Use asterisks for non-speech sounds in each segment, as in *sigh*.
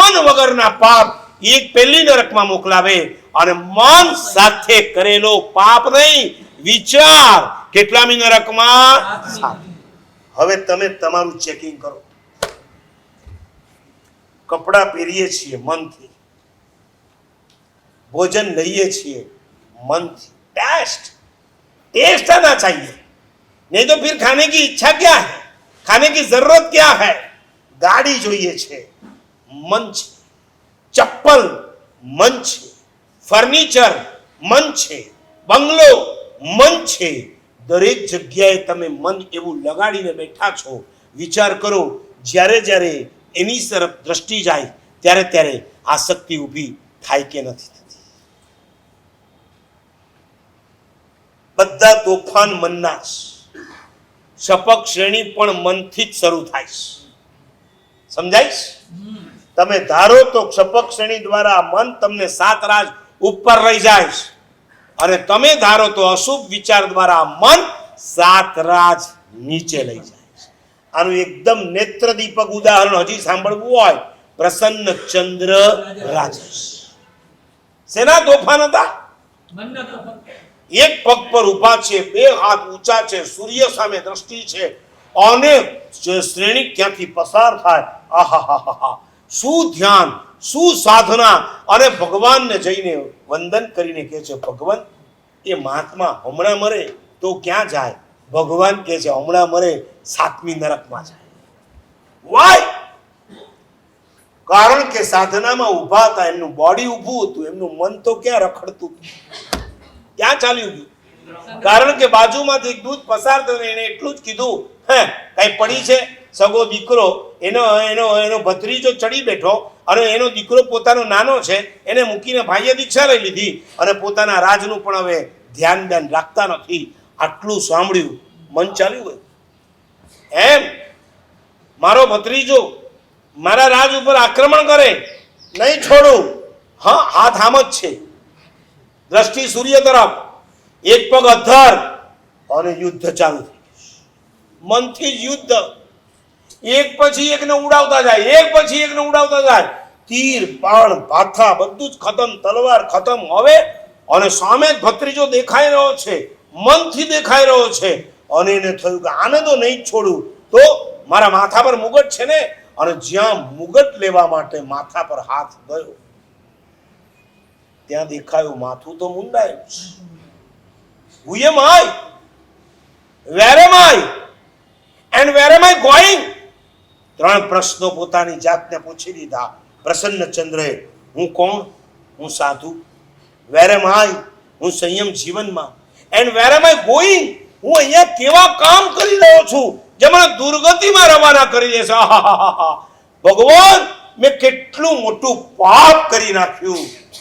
મન વગરના પાપ એક પહેલી નરકમાં મોકલાવે અને મન સાથે કરેલો પાપ નહીં. વિચાર કેટલામી નરકમાં? હવે તમે તમારું ચેકિંગ કરો. કપડા પહેરીએ છીએ મનથી. ભોજન લઈએ છીએ મનથી. ટેસ્ટ ટેસ્ટ ના ચાહીએ. નહીં તો ફિર ખાને કી ઈચ્છા ક્યાં હૈ? ખાને કી જરૂરત ક્યાં હૈ? ગાડી જોઈએ છે. મન છે ચપ્પલ મન છે ફર્નિચર મન છે બંગલો મન છે દરેક જગ્યાએ તમે મન એવું લગાડીને બેઠા છો વિચાર કરો, જ્યારે જ્યારે એની તરફ દ્રષ્ટિ જાય, ત્યારે ત્યારે આસક્તિ ઊભી થાય કે નથી થતી બધા તોફાન મનના જ. શપક શ્રેણી પણ મનથી જ શરૂ થાય છે સમજાય છે? તમે ધારો તો શપક શ્રેણી દ્વારા મન તમને સાત રાજ ઉપર લઈ જાય અને તમે ધારો તો અશુભ વિચાર દ્વારા મન સાત રાજ નીચે લઈ જાય આનું એકદમ નેત્ર દીપક ઉદાહરણ હજી સાંભળવું હોય. પ્રસન્ન ચંદ્ર રાજેશ. શેના તોફાન હતા? એક પગ પર ઊભા છે, બે હાથ ઊંચા છે, સૂર્ય સામે દ્રષ્ટિ છે. અને શ્રેણી ક્યાંથી પસાર થાય? આહાહાહા શું ધ્યાન, શું સાધના? અને ભગવાનને જઈને વંદન કરીને કહે છે, ભગવાન, એ મહાત્મા હમણાં મરે તો ક્યાં જાય? ભગવાન કહે છે, હમણાં મરે, સાતમી નરકમાં જાય. વાય કારણ કે સાધનામાં ઊભા હતા, એમનું બોડી ઊભું હતું, એમનું મન તો ક્યાં રખડતું ક્યાં ચાલ્યું ગયું? કારણ કે બાજુમાંથી એક દૂધ પસાર થયો એને એટલું જ કીધું, હે, કઈ પડી છે? સગો દીકરો, એનો એનો એનો ભત્રીજો ચડી બેઠો અને એનો દીકરો પોતાનો નાનો છે, એને મૂકીને ભાઈએ દીક્ષા લઈ લીધી અને પોતાના રાજનું પણ હવે ધ્યાન ધ્યાન રાખતા નથી. આટલું સાંભળ્યું, મન ચાલ્યું હોય. એમ, મારો ભત્રીજો મારા રાજ ઉપર આક્રમણ કરે, નહીં છોડું. હા, હાથ આમ જ છે. દ્રષ્ટિ સૂર્ય તરફ, એક પગ અધર અને યુદ્ધ ચાલુ થઈ મનથી જ યુદ્ધ એક પછી એકને ઉડાવતા જાય, એક પછી એકને ઉડાવતા જાય તીર બાણ ભાથા બધું જ ખતમ, તલવાર ખતમ હવે અને સામે ભત્રીજો દેખાઈ રહ્યો છે, મનથી દેખાઈ રહ્યો છે અને એને થયું કે આને તો નહીં છોડું તો મારા માથા પર મુગટ છે ને, અને જ્યાં મુગટ લેવા માટે માથા પર હાથ ગયો, ત્યાં દેખાયું માથું તો મુંડાયું છે am I? Where am I? And where am I going? ત્રણ પ્રશ્નો પોતાની જાતને પૂછી લીધા. પ્રસન્ન ચંદ્રએ, હું કોણ? હું સાધુ. વેર એમ આઈ હું સંયમ જીવનમાં. And where M I going હું અહીંયા કેવા કામ કરી રહ્યો છું? જે મને દુર્ગતિમાં રવાના કરી દેશે. *laughs* ભગવાન, મેં કેટલું મોટું પાપ કરી નાખ્યું.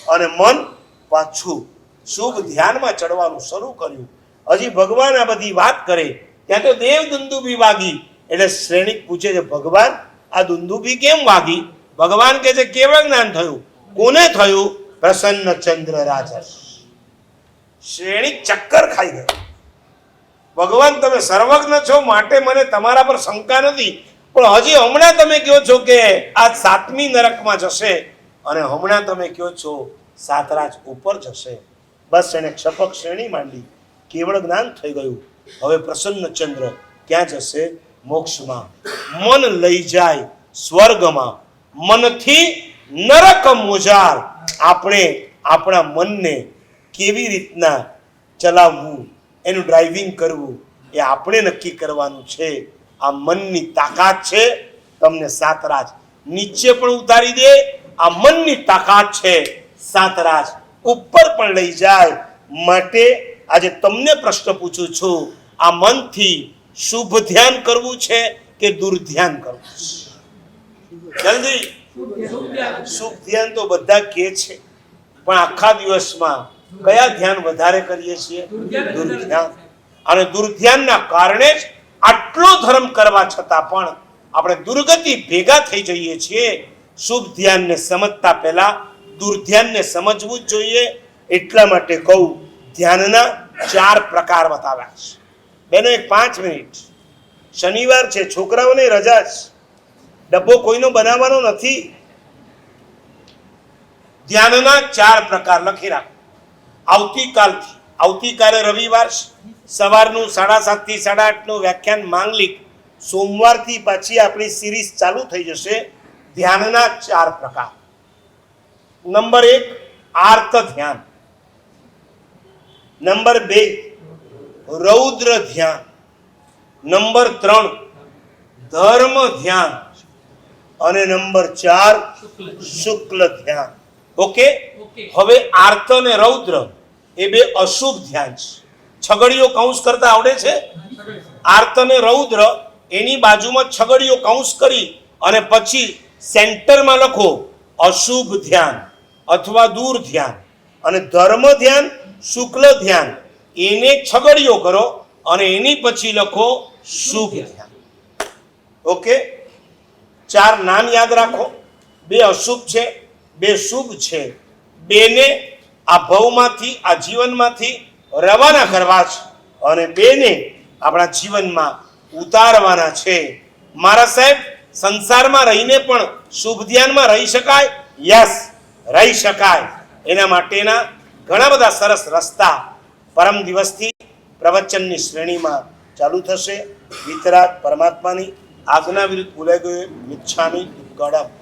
અને મન પાછું શુભ ધ્યાનમાં ચડવાનું શરૂ કર્યું. હજી ભગવાન આ બધી વાત કરે. ત્યાં તો દેવ બી વાગી. એટલે શ્રેણિક પૂછે છે, ભગવાન, આ દુંદુભી કેમ વાગી? ભગવાન કહે છે, કેવળ જ્ઞાન થયું? કોને થયું? પ્રસન્ન ચંદ્ર રાજા. શ્રેણિક ચક્કર ખાઈ ગયો. ભગવાન, તમે સર્વજ્ઞ છો, માટે મને તમારા પર શંકા નથી. પણ હજી હમણાં તમે કહો છો કે આ સાતમી નરકમાં જશે અને હમણાં તમે કહો છો સાતરાજ ઉપર જશે. બસ એને ક્ષપક શ્રેણી માંડી. કેવળ જ્ઞાન થઈ ગયું. હવે પ્રસન્ન ચંદ્ર ક્યાં જશે? મોક્ષમાં. મન લઈ જાય સ્વર્ગમાં. મનથી નરક મોજાર. આપણે આપણા મનને કેવી રીતના ચલાવવું, એનું ડ્રાઇવિંગ કરવું એ આપણે નક્કી કરવાનું છે. આ મનની તાકાત છે. તમને સાતરાજ નીચે પણ ઉતારી દે, આ મનની તાકાત છે. સાતરાજ ઉપર પણ લઈ જાય. માટે આજે તમને પ્રશ્ન પૂછું છું, આ મનથી શુભ ધ્યાન કરવું છે કે દુર્ધ્યાન કરવું છે જલ્દી શુભ ધ્યાન. તો બધા કે છે, પણ આખા દિવસમાં કયા ધ્યાન વધારે કરીએ છીએ દુર્ધ્યાન. અને દુર્ધ્યાનના કારણે જ આટલો ધર્મ કરવા છતાં પણ આપણે દુર્ગતિ ભેગા થઈ જઈએ છીએ શુભ ધ્યાનને સમજતા પહેલા દુર્ધ્યાનને સમજવું જ જોઈએ એટલા માટે કહું, ધ્યાનના ચાર પ્રકાર બતાવ્યા છે બેનો એક પાંચ મિનિટ. શનિવાર છે, છોકરાઓને રજા છે ડબ્બો કોઈનો બનાવવાનો નથી. ધ્યાનના ચાર પ્રકાર લખી રાખો. આવતીકાલથી, આવતીકાલે રવિવાર સવારનું સાડા સાતથી સાડા આઠનું વ્યાખ્યાન માંગલિક. સોમવારથી પાછી આપણી સિરીઝ ચાલુ થઈ જશે. ધ્યાનના ચાર પ્રકાર. નંબર એક, આર્ત ધ્યાન. નંબર બે રૌદ્ર ધ્યાન. નંબર ત્રણ ધર્મ ધ્યાન. અને નંબર ચાર શુક્લ ધ્યાન. ઓકે? ઓકે. હવે આર્ત અને રૌદ્ર એ બે અશુભ ધ્યાન છે. છગડીઓ કૌંસ કરતા આવડે છે? આર્ત અને રૌદ્ર એની બાજુમાં છગડીઓ કૌંસ કરી અને પછી સેન્ટરમાં લખો અશુભ ધ્યાન અથવા દૂર ધ્યાન. અને ધર્મ ધ્યાન શુક્લ ધ્યાન. એને છગડિયો કરો અને એની પછી લખો શુભ ધ્યાન. ઓકે? ચાર નામ યાદ રાખો. બે અશુભ છે બે શુભ છે. બેને આ ભવમાંથી આ જીવનમાંથી રવાના કરવા છે અને બેને આપણા જીવનમાં ઉતારવાના છે. મારા સાહેબ સંસારમાં રહીને પણ શુભ ધ્યાનમાં રહી શકાય? યસ રહી શકાય. એના માટેના ઘણા બધા સરસ રસ્તા પરમ દિવસથી પ્રવચનની શ્રેણીમાં ચાલુ થશે. વિતરાગ પરમાત્માની આજ્ઞા વિરુદ્ધ ભૂલાઈ ગયો મિચ્છામી ગડપ